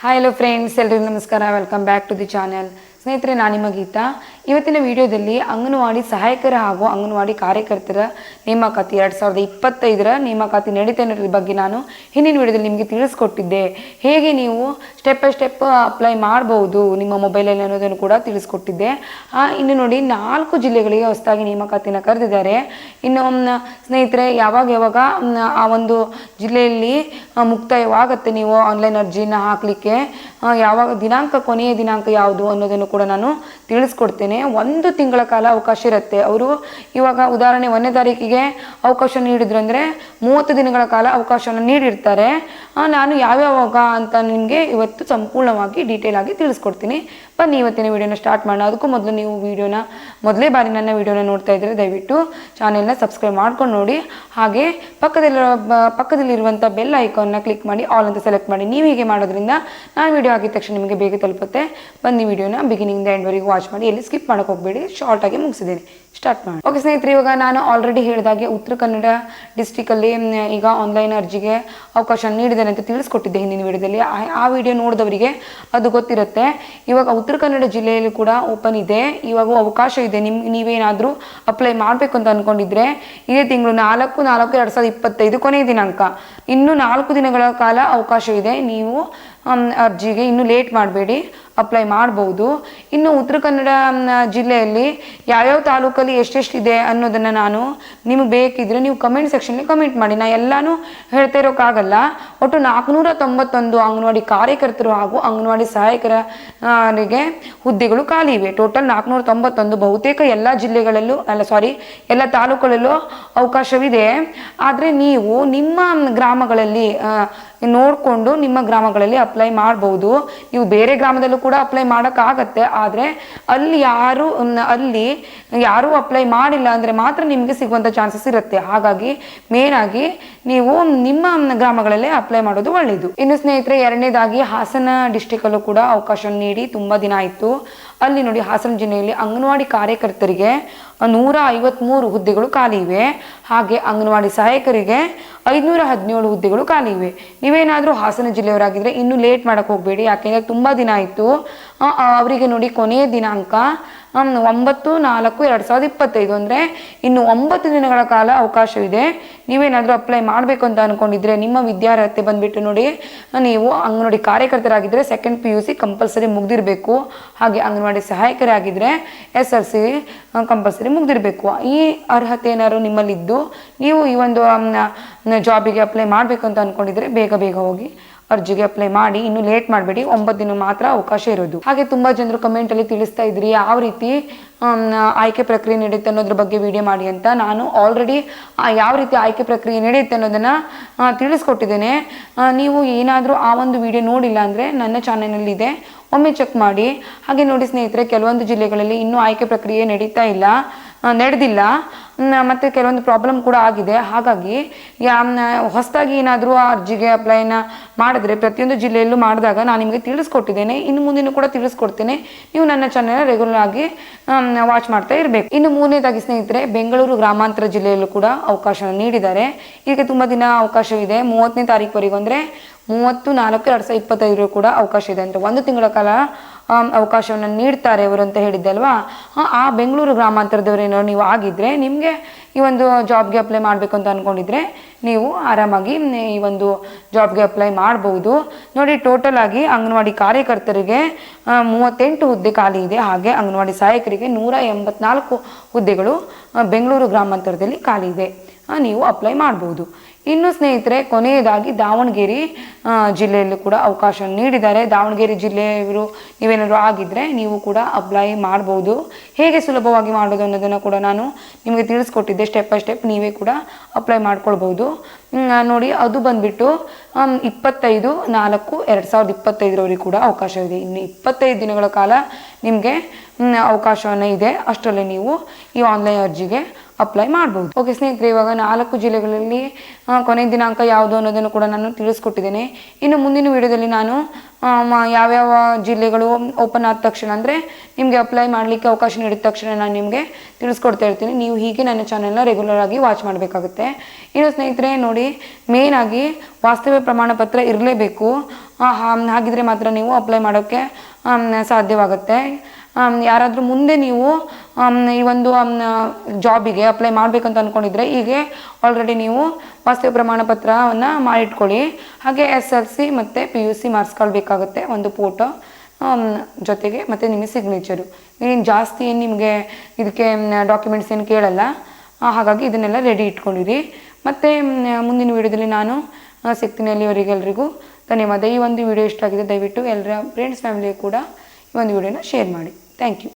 Hi hello friends ಎಲ್ರಿಗೂ ನಮಸ್ಕಾರ. Welcome back to the channel ಸ್ನೇಹಿತರೆ ನಾನು ಗೀತಾ. ಇವತ್ತಿನ ವಿಡಿಯೋದಲ್ಲಿ ಅಂಗನವಾಡಿ ಸಹಾಯಕರ ಹಾಗೂ ಅಂಗನವಾಡಿ ಕಾರ್ಯಕರ್ತರ ನೇಮಕಾತಿ ಎರಡು ಸಾವಿರದ ಇಪ್ಪತ್ತೈದರ ನೇಮಕಾತಿ ನಡೀತಾ ಇರೋದ್ರ ಬಗ್ಗೆ ನಾನು ಹಿಂದಿನ ವಿಡಿಯೋದಲ್ಲಿ ನಿಮಗೆ ತಿಳಿಸ್ಕೊಟ್ಟಿದ್ದೆ. ಹೇಗೆ ನೀವು ಸ್ಟೆಪ್ ಬೈ ಸ್ಟೆಪ್ ಅಪ್ಲೈ ಮಾಡ್ಬೋದು ನಿಮ್ಮ ಮೊಬೈಲಲ್ಲಿ ಅನ್ನೋದನ್ನು ಕೂಡ ತಿಳಿಸ್ಕೊಟ್ಟಿದ್ದೆ. ಇನ್ನು ನೋಡಿ ನಾಲ್ಕು ಜಿಲ್ಲೆಗಳಿಗೆ ಹೊಸದಾಗಿ ನೇಮಕಾತಿನ ಕರೆದಿದ್ದಾರೆ. ಇನ್ನು ಸ್ನೇಹಿತರೆ, ಯಾವಾಗ ಯಾವಾಗ ಆ ಒಂದು ಜಿಲ್ಲೆಯಲ್ಲಿ ಮುಕ್ತಾಯವಾಗುತ್ತೆ ನೀವು ಆನ್ಲೈನ್ ಅರ್ಜಿನ ಹಾಕಲಿಕ್ಕೆ ಯಾವಾಗ ದಿನಾಂಕ, ಕೊನೆಯ ದಿನಾಂಕ ಯಾವುದು ಅನ್ನೋದನ್ನು ಕೂಡ ನಾನು ತಿಳಿಸ್ಕೊಡ್ತೇನೆ. ಒಂದು ತಿಂಗಳ ಕಾಲ ಅವಕಾಶ ಇರುತ್ತೆ. ಅವರು ಇವಾಗ ಉದಾಹರಣೆ ಒಂದನೇ ತಾರೀಕಿಗೆ ಅವಕಾಶ ನೀಡಿದ್ರು ಅಂದರೆ ಮೂವತ್ತು ದಿನಗಳ ಕಾಲ ಅವಕಾಶವನ್ನು ನೀಡಿರ್ತಾರೆ. ನಾನು ಯಾವ್ಯಾವಾಗ ಅಂತ ನಿಮಗೆ ಇವತ್ತು ಸಂಪೂರ್ಣವಾಗಿ ಡೀಟೇಲ್ ಆಗಿ ತಿಳಿಸ್ಕೊಡ್ತೀನಿ. ಬನ್ನಿ, ಇವತ್ತಿನ ವಿಡಿಯೋನ ಸ್ಟಾರ್ಟ್ ಮಾಡೋಣ. ಅದಕ್ಕೂ ಮೊದಲು ನೀವು ವಿಡಿಯೋನ, ಮೊದಲೇ ಬಾರಿ ನನ್ನ ವಿಡಿಯೋನ ನೋಡ್ತಾ ಇದ್ದರೆ ದಯವಿಟ್ಟು ಚಾನೆಲ್ನ ಸಬ್ಸ್ಕ್ರೈಬ್ ಮಾಡ್ಕೊಂಡು ನೋಡಿ. ಹಾಗೆ ಪಕ್ಕದಲ್ಲಿರೋ ಪಕ್ಕದಲ್ಲಿರುವಂಥ ಬೆಲ್ ಐಕಾನ್ನ ಕ್ಲಿಕ್ ಮಾಡಿ ಆಲ್ ಅಂತ ಸೆಲೆಕ್ಟ್ ಮಾಡಿ. ನೀವು ಹೀಗೆ ಮಾಡೋದ್ರಿಂದ ನಾನು ವಿಡಿಯೋ ಆಗಿದ ತಕ್ಷಣ ನಿಮಗೆ ಬೇಗ ತಲುಪುತ್ತೆ. ಬನ್ನಿ, ವಿಡಿಯೋನ ಬಿಗಿನಿಂಗ್ ಎಂಡ್ವರೆಗೂ ವಾಚ್ ಮಾಡಿ. ಎಲ್ಲಿ ಸ್ಕಿಪ್ ಮಾಡೋಕೆ ಹೋಗಬೇಡಿ ಶಾರ್ಟಾಗಿ ಮುಗಿಸಿದ್ದೀನಿ ಸ್ಟಾರ್ಟ್ ಮಾಡಿ ಓಕೆ ಸ್ನೇಹಿತರೆ, ಇವಾಗ ನಾನು ಆಲ್ರೆಡಿ ಹೇಳಿದಾಗೆ ಉತ್ತರ ಕನ್ನಡ ಡಿಸ್ಟಿಕಲ್ಲಿ ಈಗ ಆನ್ಲೈನ್ ಅರ್ಜಿಗೆ ಅವಕಾಶ ನೀಡಿದ್ದಾರೆ ಅಂತ ತಿಳಿಸ್ಕೊಟ್ಟಿದ್ದೆ ಹಿಂದಿನ ವಿಡಿಯೋದಲ್ಲಿ ಆ ವಿಡಿಯೋ ನೋಡಿದವರಿಗೆ ಅದು ಗೊತ್ತಿರುತ್ತೆ. ಇವಾಗ ಉತ್ತರ ಕನ್ನಡ ಜಿಲ್ಲೆಯಲ್ಲಿ ಕೂಡ ಓಪನ್ ಇದೆ. ಇವಾಗ ಅವಕಾಶ ಇದೆ. ನಿಮ್, ನೀವೇನಾದರೂ ಅಪ್ಲೈ ಮಾಡಬೇಕು ಅಂತ ಅಂದ್ಕೊಂಡಿದ್ರೆ ಇದೇ ತಿಂಗಳು ನಾಲ್ಕು ನಾಲ್ಕು, ಎರಡು ಸಾವಿರದ ಇಪ್ಪತ್ತೈದು ಕೊನೆಯ ದಿನಾಂಕ. ಇನ್ನು ನಾಲ್ಕು ದಿನಗಳ ಕಾಲ ಅವಕಾಶ ಇದೆ. ನೀವು ಅರ್ಜಿಗೆ ಇನ್ನು ಲೇಟ್ ಮಾಡಬೇಡಿ ಅಪ್ಲೈ ಮಾಡ್ಬೋದು. ಇನ್ನು ಉತ್ತರ ಕನ್ನಡ ಜಿಲ್ಲೆಯಲ್ಲಿ ಯಾವ್ಯಾವ ತಾಲೂಕಲ್ಲಿ ಎಷ್ಟೆಷ್ಟಿದೆ ಅನ್ನೋದನ್ನು ನಾನು ನಿಮಗೆ ಬೇಕಿದ್ರೆ ನೀವು ಕಮೆಂಟ್ ಸೆಕ್ಷನ್ಗೆ ಕಮೆಂಟ್ ಮಾಡಿ. ನಾ ಎಲ್ಲಾನು ಹೇಳ್ತಾ ಇರೋಕ್ಕಾಗಲ್ಲ. ಒಟ್ಟು ನಾಲ್ಕುನೂರ ತೊಂಬತ್ತೊಂದು ಅಂಗನವಾಡಿ ಕಾರ್ಯಕರ್ತರು ಹಾಗೂ ಅಂಗನವಾಡಿ ಸಹಾಯಕರಿಗೆ ಹುದ್ದೆಗಳು ಖಾಲಿ ಇವೆ. ಟೋಟಲ್ ನಾಲ್ಕುನೂರ ತೊಂಬತ್ತೊಂದು ಬಹುತೇಕ ಎಲ್ಲ ಜಿಲ್ಲೆಗಳಲ್ಲೂ, ಅಲ್ಲ ಸಾರಿ ಎಲ್ಲ ತಾಲೂಕುಗಳಲ್ಲೂ ಅವಕಾಶವಿದೆ. ಆದರೆ ನೀವು ನಿಮ್ಮ ಗ್ರಾಮಗಳಲ್ಲಿ ನೋಡಿಕೊಂಡು ನಿಮ್ಮ ಗ್ರಾಮಗಳಲ್ಲಿ ಅಪ್ಲೈ ಮಾಡ್ಬೋದು. ನೀವು ಬೇರೆ ಗ್ರಾಮದಲ್ಲೂ ಕೂಡ ಅಪ್ಲೈ ಮಾಡೋಕ್ಕಾಗತ್ತೆ. ಆದರೆ ಅಲ್ಲಿ ಯಾರು, ಅಲ್ಲಿ ಯಾರೂ ಅಪ್ಲೈ ಮಾಡಿಲ್ಲ ಅಂದರೆ ಮಾತ್ರ ನಿಮಗೆ ಸಿಗುವಂಥ ಚಾನ್ಸಸ್ ಇರುತ್ತೆ. ಹಾಗಾಗಿ ಮೇನ್ ಆಗಿ ನೀವು ನಿಮ್ಮ ಗ್ರಾಮಗಳಲ್ಲೇ ಅಪ್ಲೈ ಮಾಡೋದು ಒಳ್ಳೆಯದು ಇನ್ನು ಸ್ನೇಹಿತರೆ, ಎರಡನೇದಾಗಿ ಹಾಸನ ಡಿಸ್ಟಿಕಲ್ಲೂ ಕೂಡ ಅವಕಾಶ ನೀಡಿ ತುಂಬ ದಿನ ಆಯಿತು. ಅಲ್ಲಿ ನೋಡಿ ಹಾಸನ ಜಿಲ್ಲೆಯಲ್ಲಿ ಅಂಗನವಾಡಿ ಕಾರ್ಯಕರ್ತರಿಗೆ ನೂರ ಐವತ್ತ್ಮೂರು ಹುದ್ದೆಗಳು ಖಾಲಿ ಇವೆ. ಹಾಗೆ ಅಂಗನವಾಡಿ ಸಹಾಯಕರಿಗೆ ಐದುನೂರ ಹದಿನೇಳು ಹುದ್ದೆಗಳು ಖಾಲಿ ಇವೆ. ನೀವೇನಾದರೂ ಹಾಸನ ಜಿಲ್ಲೆಯವರಾಗಿದ್ದರೆ ಇನ್ನೂ ಲೇಟ್ ಮಾಡೋಕ್ಕೆ ಹೋಗಬೇಡಿ. ಯಾಕೆಂದರೆ ತುಂಬ ದಿನ ಆಯಿತು. ಅವರಿಗೆ ನೋಡಿ ಕೊನೆಯ ದಿನಾಂಕ ಒಂಬತ್ತು, ನಾಲ್ಕು, ಎರಡು ಸಾವಿರದ ಇಪ್ಪತ್ತೈದು ಅಂದರೆ ಇನ್ನು ಒಂಬತ್ತು ದಿನಗಳ ಕಾಲ ಅವಕಾಶವಿದೆ. ನೀವೇನಾದರೂ ಅಪ್ಲೈ ಮಾಡಬೇಕು ಅಂತ ಅಂದ್ಕೊಂಡಿದ್ರೆ ನಿಮ್ಮ ವಿದ್ಯಾರ್ಹತೆ ಬಂದುಬಿಟ್ಟು ನೋಡಿ, ನೀವು anganwadi ಕಾರ್ಯಕರ್ತರಾಗಿದ್ದರೆ second P U C compulsory ಮುಗ್ದಿರಬೇಕು. ಹಾಗೆ ಅಂಗನವಾಡಿ ಸಹಾಯಕರಾಗಿದ್ದರೆ ಎಸ್ ಎಲ್ ಸಿ ಕಂಪಲ್ಸರಿ ಮುಗ್ದಿರಬೇಕು. ಈ ಅರ್ಹತೆ ಏನಾದ್ರು ನಿಮ್ಮಲ್ಲಿದ್ದು, ನೀವು ಈ ಒಂದು ಜಾಬಿಗೆ ಅಪ್ಲೈ ಮಾಡಬೇಕು ಅಂತ ಅಂದ್ಕೊಂಡಿದ್ರೆ ಬೇಗ ಬೇಗ ಹೋಗಿ ಅರ್ಜಿಗೆ ಅಪ್ಲೈ ಮಾಡಿ ಇನ್ನು ಲೇಟ್ ಮಾಡಬೇಡಿ. ಒಂಬತ್ತು ದಿನ ಮಾತ್ರ ಅವಕಾಶ ಇರೋದು. ಹಾಗೆ ತುಂಬ ಜನರು ಕಮೆಂಟಲ್ಲಿ ತಿಳಿಸ್ತಾ ಇದ್ರಿ, ಯಾವ ರೀತಿ ಆಯ್ಕೆ ಪ್ರಕ್ರಿಯೆ ನಡೆಯುತ್ತೆ ಅನ್ನೋದ್ರ ಬಗ್ಗೆ ವಿಡಿಯೋ ಮಾಡಿ ಅಂತ ನಾನು ಆಲ್ರೆಡಿ ಯಾವ ರೀತಿ ಆಯ್ಕೆ ಪ್ರಕ್ರಿಯೆ ನಡೆಯುತ್ತೆ ಅನ್ನೋದನ್ನು ತಿಳಿಸ್ಕೊಟ್ಟಿದ್ದೇನೆ. ನೀವು ಏನಾದರೂ ಆ ಒಂದು ವಿಡಿಯೋ ನೋಡಿಲ್ಲ ಅಂದರೆ ನನ್ನ ಚಾನಲಲ್ಲಿದೆ ಒಮ್ಮೆ ಚೆಕ್ ಮಾಡಿ. ಹಾಗೆ ನೋಡಿ ಸ್ನೇಹಿತರೆ, ಕೆಲವೊಂದು ಜಿಲ್ಲೆಗಳಲ್ಲಿ ಇನ್ನೂ ಆಯ್ಕೆ ಪ್ರಕ್ರಿಯೆ ನಡೀತಾ ಇಲ್ಲ. ನಡೆದಿಲ್ಲ. ಮತ್ತೆ ಕೆಲವೊಂದು ಪ್ರಾಬ್ಲಮ್ ಕೂಡ ಆಗಿದೆ. ಹಾಗಾಗಿ, ಯಾ ಹೊಸದಾಗಿ ಏನಾದರೂ ಆ ಅರ್ಜಿಗೆ ಅಪ್ಲೈನ ಮಾಡಿದ್ರೆ ಪ್ರತಿಯೊಂದು ಜಿಲ್ಲೆಯಲ್ಲೂ ಮಾಡಿದಾಗ ನಾನು ನಿಮಗೆ ತಿಳಿಸ್ಕೊಟ್ಟಿದ್ದೇನೆ. ಇನ್ನು ಮುಂದಿನೂ ಕೂಡ ತಿಳಿಸ್ಕೊಡ್ತೇನೆ. ನೀವು ನನ್ನ ಚಾನೆಲ್ ರೆಗ್ಯುಲರ್ ಆಗಿ ವಾಚ್ ಮಾಡ್ತಾ ಇರಬೇಕು. ಇನ್ನು ಮೂರನೇದಾಗಿ ಸ್ನೇಹಿತರೆ, ಬೆಂಗಳೂರು ಗ್ರಾಮಾಂತರ ಜಿಲ್ಲೆಯಲ್ಲೂ ಕೂಡ ಅವಕಾಶ ನೀಡಿದ್ದಾರೆ. ಈಗ ತುಂಬ ದಿನ ಅವಕಾಶವಿದೆ ಮೂವತ್ತನೇ ತಾರೀಕುವರೆಗೂ ಅಂದರೆ ಮೂವತ್ತು ನಾಲ್ಕು ಎರಡು ಸಾವಿರದ ಇಪ್ಪತ್ತೈದರ ಕೂಡ ಅವಕಾಶ ಇದೆ ಅಂದರೆ ಒಂದು ತಿಂಗಳ ಕಾಲ ಅವಕಾಶವನ್ನು ನೀಡ್ತಾರೆ ಅವರು ಅಂತ ಹೇಳಿದ್ದೆ ಅಲ್ವಾ ಆ, ಬೆಂಗಳೂರು ಗ್ರಾಮಾಂತರದವರೇನೋ ನೀವು ಆಗಿದ್ದರೆ ನಿಮಗೆ ಈ ಒಂದು ಜಾಬ್ಗೆ ಅಪ್ಲೈ ಮಾಡಬೇಕು ಅಂತ ಅಂದ್ಕೊಂಡಿದ್ರೆ ನೀವು ಆರಾಮಾಗಿ ಈ ಒಂದು ಜಾಬ್ಗೆ ಅಪ್ಲೈ ಮಾಡ್ಬೋದು. ನೋಡಿ ಟೋಟಲ್ ಆಗಿ ಅಂಗನವಾಡಿ ಕಾರ್ಯಕರ್ತರಿಗೆ ಮೂವತ್ತೆಂಟು ಹುದ್ದೆ ಖಾಲಿ ಇದೆ. ಹಾಗೆ ಅಂಗನವಾಡಿ ಸಹಾಯಕರಿಗೆ ನೂರ ಎಂಬತ್ನಾಲ್ಕು ಹುದ್ದೆಗಳು ಬೆಂಗಳೂರು ಗ್ರಾಮಾಂತರದಲ್ಲಿ ಖಾಲಿ ಇದೆ. ನೀವು ಅಪ್ಲೈ ಮಾಡ್ಬೋದು. ಇನ್ನು ಸ್ನೇಹಿತರೆ, ಕೊನೆಯದಾಗಿ ದಾವಣಗೆರೆ ಜಿಲ್ಲೆಯಲ್ಲೂ ಕೂಡ ಅವಕಾಶ ನೀಡಿದ್ದಾರೆ. ದಾವಣಗೆರೆ ಜಿಲ್ಲೆಯವರು ನೀವೇನಾದರೂ ಆಗಿದ್ದರೆ ನೀವು ಕೂಡ ಅಪ್ಲೈ ಮಾಡ್ಬೋದು. ಹೇಗೆ ಸುಲಭವಾಗಿ ಮಾಡೋದು ಅನ್ನೋದನ್ನು ಕೂಡ ನಾನು ನಿಮಗೆ ತಿಳಿಸ್ಕೊಟ್ಟಿದ್ದೆ. ಸ್ಟೆಪ್ ಬೈ ಸ್ಟೆಪ್ ನೀವೇ ಕೂಡ ಅಪ್ಲೈ ಮಾಡ್ಕೊಳ್ಬೋದು. ನೋಡಿ, ಅದು ಬಂದುಬಿಟ್ಟು ಇಪ್ಪತ್ತೈದು, ನಾಲ್ಕು, ಎರಡು ಸಾವಿರದ ಇಪ್ಪತ್ತೈದರವರೆಗೆ ಕೂಡ ಅವಕಾಶವಿದೆ ಇನ್ನು ಇಪ್ಪತ್ತೈದು ದಿನಗಳ ಕಾಲ ನಿಮಗೆ ಅವಕಾಶವನ್ನು ಇದೆ. ಅಷ್ಟರಲ್ಲೇ ನೀವು ಈ ಆನ್ಲೈನ್ ಅರ್ಜಿಗೆ ಅಪ್ಲೈ ಮಾಡಬಹುದು ಓಕೆ ಸ್ನೇಹಿತರೆ, ಇವಾಗ ನಾಲ್ಕು ಜಿಲ್ಲೆಗಳಲ್ಲಿ ಕೊನೆ ದಿನಾಂಕ ಯಾವುದು ಅನ್ನೋದನ್ನು ಕೂಡ ನಾನು ತಿಳಿಸ್ಕೊಟ್ಟಿದ್ದೇನೆ. ಇನ್ನು ಮುಂದಿನ ವಿಡಿಯೋದಲ್ಲಿ ನಾನು ಯಾವ್ಯಾವ ಜಿಲ್ಲೆಗಳು ಓಪನ್ ಆದ ತಕ್ಷಣ ಅಂದರೆ ನಿಮಗೆ ಅಪ್ಲೈ ಮಾಡಲಿಕ್ಕೆ ಅವಕಾಶ ನೀಡಿದ ತಕ್ಷಣ ನಾನು ನಿಮಗೆ ತಿಳಿಸ್ಕೊಡ್ತಾ ಇರ್ತೀನಿ. ನೀವು ಹೀಗೆ ನನ್ನ ಚಾನೆಲ್ನ ರೆಗ್ಯುಲರ್ ಆಗಿ ವಾಚ್ ಮಾಡಬೇಕಾಗುತ್ತೆ. ಇನ್ನು ಸ್ನೇಹಿತರೆ, ನೋಡಿ ಮೇನ್ ಆಗಿ ವಾಸ್ತವ್ಯ ಪ್ರಮಾಣ ಪತ್ರ ಇರಲೇಬೇಕು. ಹಾಗಿದ್ರೆ ಮಾತ್ರ ನೀವು ಅಪ್ಲೈ ಮಾಡೋಕ್ಕೆ ಸಾಧ್ಯವಾಗುತ್ತೆ. ಯಾರಾದರೂ ಮುಂದೆ ನೀವು ಈ ಒಂದು ಜಾಬಿಗೆ ಅಪ್ಲೈ ಮಾಡಬೇಕಂತ ಅಂದ್ಕೊಂಡಿದ್ರೆ ಹೀಗೆ ಆಲ್ರೆಡಿ ನೀವು ವಾಸ್ತವ ಪ್ರಮಾಣ ಪತ್ರವನ್ನು ಮಾಡಿಟ್ಕೊಳ್ಳಿ. ಹಾಗೆ ಎಸ್ ಎಲ್ ಸಿ ಮತ್ತು ಪಿ ಯು ಸಿ ಮಾಡಿಸ್ಕೊಳ್ಬೇಕಾಗುತ್ತೆ ಒಂದು ಫೋಟೋ ಜೊತೆಗೆ ಮತ್ತು ನಿಮಗೆ ಸಿಗ್ನೇಚರು ಏನು ಜಾಸ್ತಿ ಏನು ನಿಮಗೆ ಇದಕ್ಕೆ ಡಾಕ್ಯುಮೆಂಟ್ಸ್ ಏನು ಕೇಳಲ್ಲ ಹಾಗಾಗಿ ಇದನ್ನೆಲ್ಲ ರೆಡಿ ಇಟ್ಕೊಂಡಿರಿ. ಮತ್ತು ಮುಂದಿನ ವಿಡಿಯೋದಲ್ಲಿ ನಾನು ಸಿಗ್ತೀನಿ ಅಲ್ಲಿವರೆಗೆ ಎಲ್ರಿಗೂ. ಧನ್ಯವಾದ. ಈ ಒಂದು ವಿಡಿಯೋ ಇಷ್ಟ ಆಗಿದೆ, ದಯವಿಟ್ಟು ಎಲ್ಲರ ಫ್ರೆಂಡ್ಸ್ ಫ್ಯಾಮಿಲಿಗೆ ಕೂಡ ಈ ಒಂದು ವಿಡಿಯೋನ ಶೇರ್ ಮಾಡಿ. Thank you